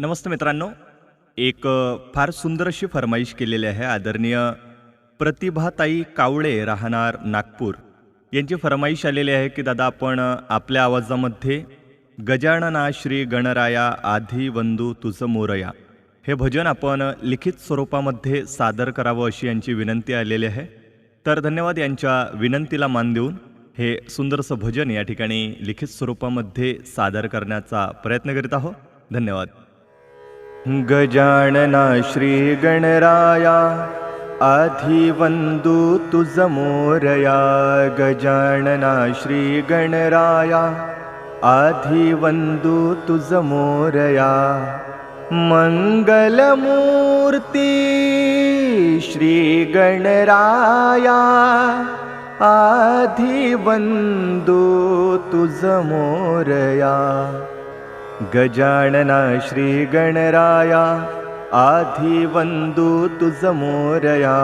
नमस्ते मित्रांनो. एक फार सुंदर अशी फरमाईश केलेली आहे आदरणीय प्रतिभाताई कावळे राहणार नागपूर. यांची फरमाईश आलेली आहे की दादा आपण आपल्या आवाजामध्ये गजानना श्री गणराया आधी वंदू तुझं मोरया. हे भजन आपण लिखित स्वरूपामध्ये सादर करावं अशी यांची विनंती आलेली आहे. तर धन्यवाद यांच्या विनंतीला मान देऊन हे सुंदरसं भजन या ठिकाणी लिखित स्वरूपामध्ये सादर करण्याचा प्रयत्न करीत आहोत. धन्यवाद. गजानना श्रीगणराया आधिवन्दु तुज मोरया गजानना श्रीगणराया आधिवन्दु तुज मोरया मङ्गलमूर्ति श्रीगणराया आधिवन्दु तुज मोरया गजानना श्रीगणराया आधिवन्दु तुज मोरया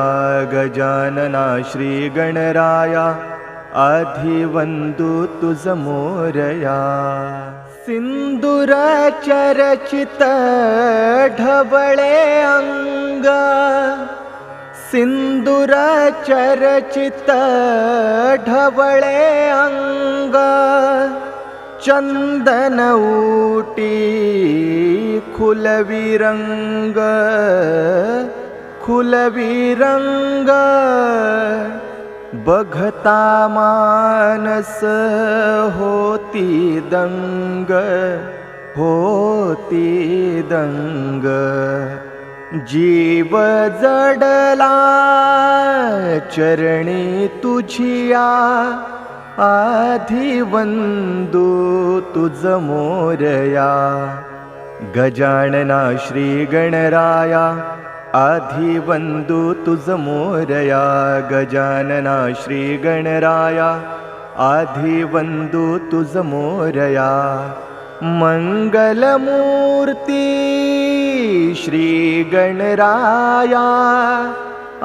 गजानना श्रीगणराया आधिवन्दु तुज मोरया ढवळे अङ्ग सिन्दुरचरचित ढवळे अङ्ग चंदन ऊटी खुलविरङ्ग खुलविरङ्ग बघता मानस होती दंग होती दंग जीव जडला चरणी तुझिया आधी वंदू तुझ मोरया गजानना श्री गणराया आधी वंदू तुझ मोरया गजानना श्री गणराया आधी वंदू तुझ मोरया। मंगलमूर्ती श्री गणराया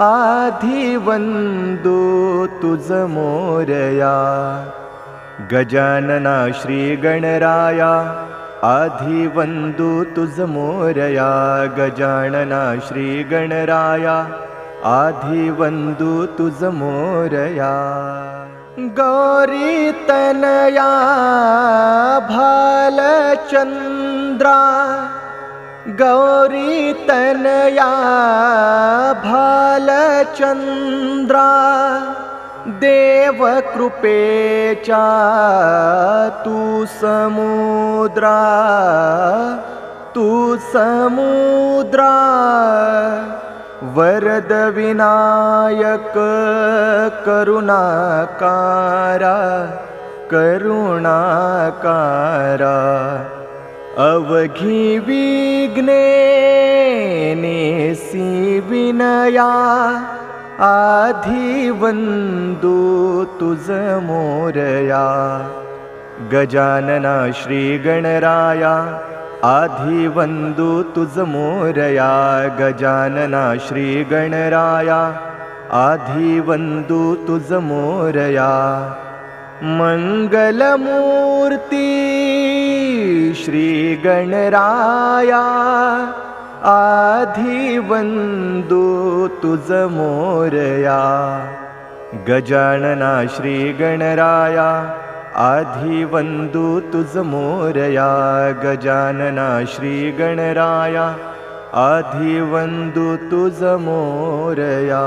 आधिवन्दु तुज मोरया गजानना श्रीगणराया आधिवन्दु तुज मोरया गजानना श्रीगणराया आधिवन्दु तुज मोरया गौरीतनया भालचन्द्रा गौरीतनया भालचन्द्रा देवकृपेचा तू समुद्रा तू समुद्रा वरदविनायक करुणाकारा करुणाकारा। अवघी विघ्ने नेसी विनया आधिवन्दु तुज मोरया। गजानना श्रीगणराया आधिवन्दु तुज मोरया। गजानना श्रीगणराया आधिवन्दु तुज मोरया। मङ्गलमूर्ति श्रीगणराया। आधिवन्दु तुज मोरया गजानना श्रीगणराया। आधिवन्दु तुज मोरया गजानना श्रीगणराया। आधिवन्दु तुज मोरया